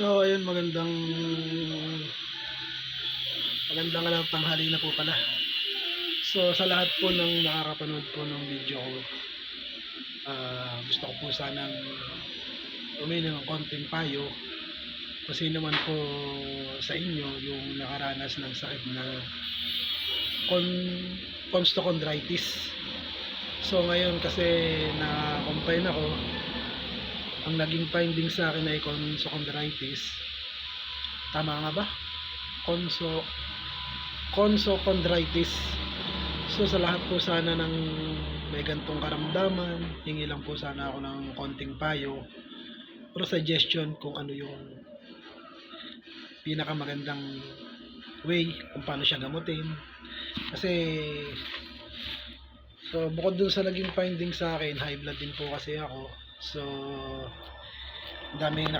So, ayun, magandang magandang alam tanghali na po pala. So, sa lahat po ng nakakapanood po ng video ko, ah, gusto ko po sanang uminom ng konting payo kasi naman po sa inyo yung nakaranas ng sakit na con constochondritis. So ngayon kasi na-confine ako, ang naging finding sa akin ay constochondritis. Tama nga ba? Conso consochondritis. So sa lahat po sana ng may gantong karamdaman, hingi lang po sana ako ng konting payo or suggestion kung ano yung pinakamagandang way kung paano siya gamutin. Kasi so bukod dun sa naging finding sa akin, high blood din po kasi ako. So ang daming